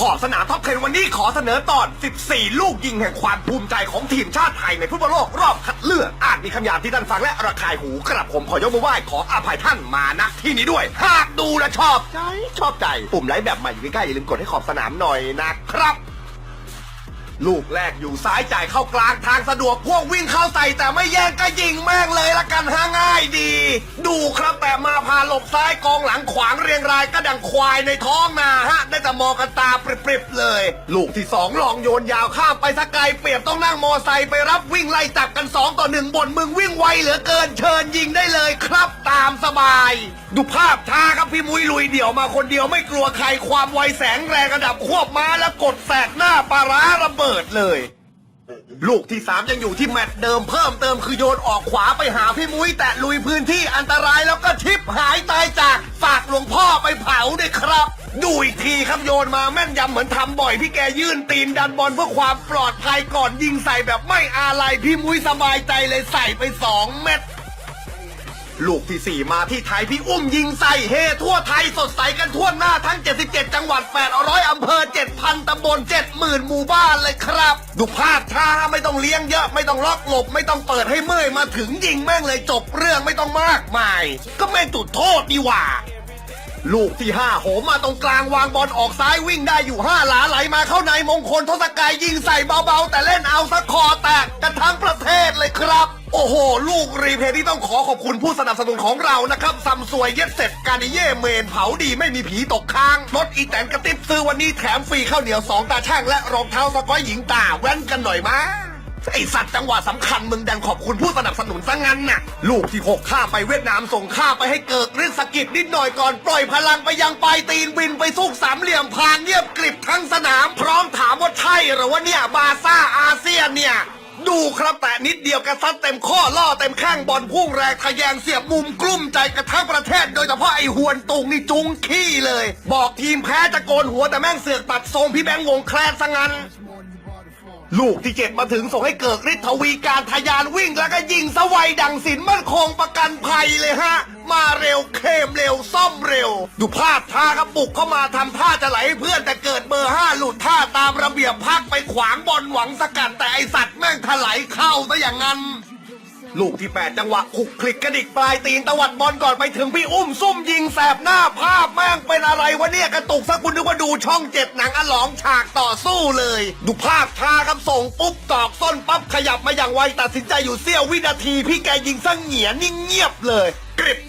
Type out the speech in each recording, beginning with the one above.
ขอบสนามท็อปเทนวันนี้ขอเสนอตอน 14 ลูกยิงแห่งความภูมิใจของทีมชาติไทยในฟุตบอลโลกรอบคัดเลือกอาจมีคำหยาบที่ท่านฟังและระคายหูกระผมขอยกมือไหว้ขออภัยท่านมาณที่นี้ด้วย หากดูและชอบใจชอบใจ ปุ่มไลค์แบบใหม่อยู่ใกล้ๆอย่าลืมกดให้ขอบสนามหน่อยนะครับ ลูกแรกอยู่ซ้ายจ่ายเข้ากลางทางสะดวกพวกวิ่งเข้าใส่แต่ไม่แย่งก็ยิงแม่งเลยละกันฮะง่ายดี ดูครับแต่มาพาหลบซ้ายกองหลังขวางเรียงรายก็ดังควายในท้องนาฮะ ได้แต่มองกันตาปริบๆเลย ลูกที่สองลองโยนยาวข้ามไปสักไกลเปรียบต้องนั่งมอไซค์ไปรับวิ่งไล่จับกันสองต่อหนึ่งบนมึงวิ่งไวเหลือเกินเชิญยิงได้เลยครับตามสบาย ดูภาพช้าครับพี่มุ้ยลุยเดี่ยวมาคนเดียวไม่กลัวใครความไวแสงแรงระดับควบม้าแล้วกดแสกหน้าปลาร้าระเบิดเลย ลูกที่สามยังอยู่ที่แมตช์เดิมเพิ่มเติมคือโยนออกขวาไปหาพี่มุ้ย แต่ลุยพื้นที่อันตรายแล้วก็ชิปหายตายจากฝากหลวงพ่อไปเผาด้วยครับ ดูอีกทีครับโยนมาแม่นยำเหมือนทำบ่อยพี่แกยื่นตีนดันบอลเพื่อความปลอดภัยก่อนยิงใส่แบบไม่อาลัยพี่มุ้ยสบายใจเลยใส่ไปสองเม็ดลูกที่ 4 มาที่ไทย พี่อุ้มยิงใส่เฮทั่วไทยสดใสกันทั่วหน้าทั้ง 77 จังหวัด 800อำเภอ บล70,000 หมู่บ้านเลยครับ ดูภาพช้าไม่ต้องเลี้ยงเยอะไม่ต้องล็อกหลบ ไม่ต้องเปิดให้เมื่อยมาถึงยิงแม่งเลยจบเรื่องไม่ต้องมากมาย ก็แม่งจุดโทษดีหว่าลูกที่ห้าโหมมาตรงกลางวางบอลออกซ้ายวิ่งได้อยู่ห้าหลาไหลมาเข้าในมงคลทศกายยิงใส่เบาๆ แต่เล่นเอาสักคอ ลูกรีเพย์ที่ต้องขอขอบคุณผู้สนับสนุนของเรานะครับซัมซวยเย็ดเสร็จการิเย่เมนเผาดีไม่มีผีตกค้างรถอีแตนกระติบซื้อวันนี้แถมฟรีข้าวเหนียวสองตาช่างและรองเท้าสก้อยหญิงตาแว้นกันหน่อยมาไอสัตว์จังหวะสำคัญมึงดันขอบคุณผู้สนับสนุนซะงั้นน่ะ ลูกที่หกข้าไปเวียดนามส่งข้าไปให้เกิกฤทธิ์สะกิดนิดหน่อยก่อน ปล่อยพลังไปยังปลายตีนบินไปสุกสามเหลี่ยมพางเงียบกริบทั้งสนาม พร้อมถามว่าใช่หรือว่าเนี่ยบาซ่าอาเซียนเนี่ย ดูครับแต่นิดเดียวกระซัดเต็มข้อล่อเต็มข้างบอลพุ่งแรงทะแยงเสียบมุมกลุ้มใจกระทั่งประเทศ โดยเฉพาะไอ้หวนตุงนี่จุงขี้เลย บอกทีมแพ้จะโกนหัวแต่แม่งเสือกตัดทรงพี่แบงค์วงแคลนซะงั้น ลูกที่เจ็ดมาถึงส่งให้เกิดฤทธิ์ทวีการทะยานวิ่งแล้วก็ยิงสวัยดังสินมั่นคงประกันภัยเลยฮะ มาเร็วเข้มเร็วซ่อมเร็ว ดูภาพท่าครับบุกเข้ามาทำท่าจะไหลให้เพื่อนแต่เกิดเบอร์ห้าหลุดท่าตามระเบียบพักไปขวางบอลหวังสกัดแต่ไอสัตว์แม่งถลายเข้าซะอย่างนั้น ลูกที่ 8 จังหวะขุกคลิกกระดิกปลายตีนตวัดบอลก่อนไปถึงพี่อุ้มซุ่มยิงแสบหน้าภาพแม่งเป็นอะไรวะเนี่ยกระตุกสักคุณนึกว่าดูช่องเจ็ดหนังอลองฉากต่อสู้เลย ดูภาพช้าครับส่งปุ๊บตอกส้นปั๊บขยับมาอย่างไวตัดสินใจอยู่เสี้ยววินาที พี่แกยิงซะเหงียนิ่งเงียบเลยกริบ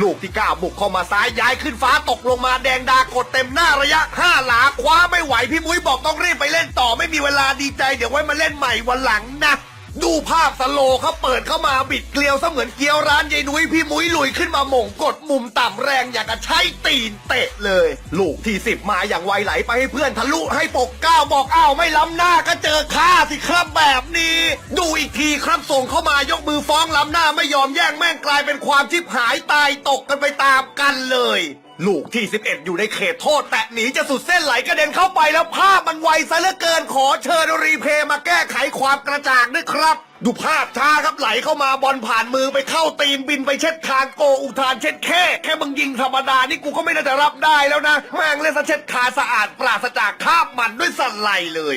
ลูกที่ก้าบุกเข้ามาซ้ายย้ายขึ้นฟ้าตกลงมาแดงดากดเต็มหน้าระยะห้าหลาคว้าไม่ไหวพี่มุ้ยบอกต้องรีบไปเล่นต่อไม่มีเวลาดีใจเดี๋ยวไว้มาเล่นใหม่วันหลังนะ ดูภาพสโลเขาเปิดเข้ามาบิดเกลียวเสมือนเกี๊ยวร้านยายนุ้ยพี่มุ้ยลุยขึ้นมาหม่งกดมุมต่ำแรงอย่างกับใช้ตีนเตะเลย ลูกที่สิบมาอย่างไวไหลไปให้เพื่อนทะลุให้ปกเก้าบอกอ้าวไม่ล้ำหน้าก็เจอข้าสิครับแบบนี้ ดูอีกทีครับส่งเข้ามายกมือฟ้องล้ำหน้าไม่ยอมแย่งแม่งกลายเป็นความชิบหายตายตกกันไปตามกันเลย ลูกที่ 11 อยู่ในเขตโทษ แตะหนีจะสุดเส้นไหลกระเด็นเข้าไปแล้วภาพมันไวซะเหลือเกินขอเชิญรีเพย์มาแก้ไขความกระจ่างด้วยครับ ดูภาพช้าครับไหลเข้ามาบอลผ่านมือไปเข้าตีนบินไปเช็ดคางโกอุทานเช็ดแค่แค่มึงยิงธรรมดานี่กูก็ไม่น่าจะรับได้แล้วนะแม่งเล่นซะเช็ดคาสะอาดปราศจากคราบมันด้วยสันไหลเลย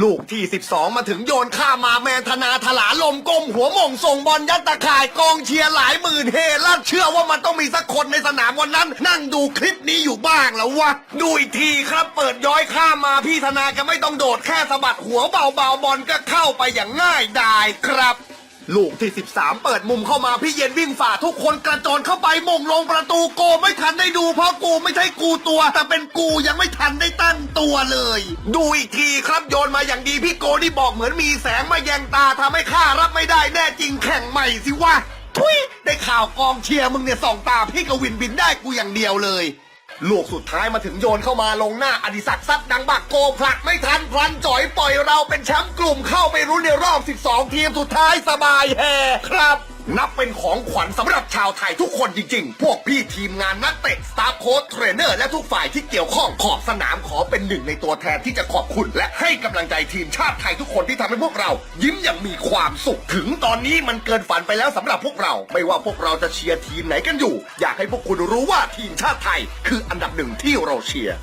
ลูกที่ 12 มาถึงโยนข้ามาแมนธนาถลาลมก้มหัวมงส่งบอลยัดตะข่ายกองเชียร์หลายหมื่นเฮลั่นเชื่อว่ามันต้องมีสักคนในสนามวันนั้น นั่งดูคลิปนี้อยู่บ้างแล้ววะ ดูอีกทีครับเปิดย้อยข้ามมาพี่ธนาก็ไม่ต้องโดดแค่สะบัดหัวเบาๆบอลก็เข้าไปอย่างง่ายดายครับ ลูกที่ 13 เปิดมุมเข้ามาพี่เย็นวิ่งฝ่าทุกคนกระโจนเข้าไปมงลงประตูโกไม่ทันได้ดูเพราะกูไม่ใช่กูตัว แต่เป็นกูยังไม่ทันได้ตั้งตัวเลย ดูอีกทีครับโยนมาอย่างดีพี่โกนี่บอกเหมือนมีแสงมาแยงตาทำให้ข้ารับไม่ได้แน่จริงแข่งใหม่สิวะทุยได้ข่าวกองเชียร์มึงเนี่ยส่องตาพี่กวินบินได้กูอย่างเดียวเลย ลูกสุดท้ายมาถึงโยนเข้ามาลงหน้าอดิศักดิ์ซัดดังบักโกผลักไม่ทันพลันจ่อยปล่อยเราเป็นแชมป์กลุ่มเข้าไปรุ้นในรอบ 12 ทีมสุดท้ายสบายแฮครับ นับเป็นของขวัญสำหรับชาวไทยทุกคนจริงๆ พวกพี่ทีมงานนักเตะสตาฟโค้ชเทรนเนอร์และทุกฝ่ายที่เกี่ยวข้องขอบสนามขอเป็นหนึ่งในตัวแทนที่จะขอบคุณ และให้กำลังใจทีมชาติไทยทุกคนที่ทำให้พวกเรา ยิ้มอย่างมีความสุขถึงตอนนี้มันเกินฝันไปแล้วสำหรับพวกเรา ไม่ว่าพวกเราจะเชียร์ทีมไหนกันอยู่ อยากให้พวกคุณรู้ว่าทีมชาติไทย คืออันดับหนึ่งที่เราเชียร์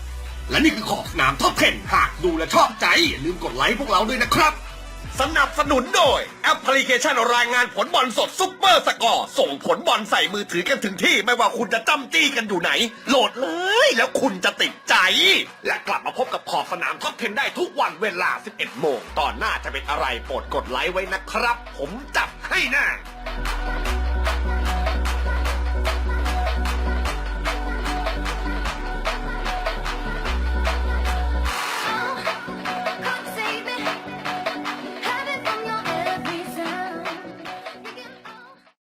และนี่คือขอบสนามท็อป10หากดูและชอบใจอย่าลืมกดไลค์พวกเราด้วยนะครับ สนับสนุนโดย แอปพลิเคชันรายงานผลบอลสดซุปเปอร์สกอร์ ส่งผลบอลใส่มือถือกันถึงที่ไม่ว่าคุณจะจ้ำจี้กันอยู่ไหน โหลดเลย แล้วคุณจะติดใจ และกลับมาพบกับขอบสนามท็อปเทนได้ทุกวันเวลา 11 โมง ตอนหน้าจะเป็นอะไรโปรดกดไลค์ไว้นะครับ ผมจับให้แน่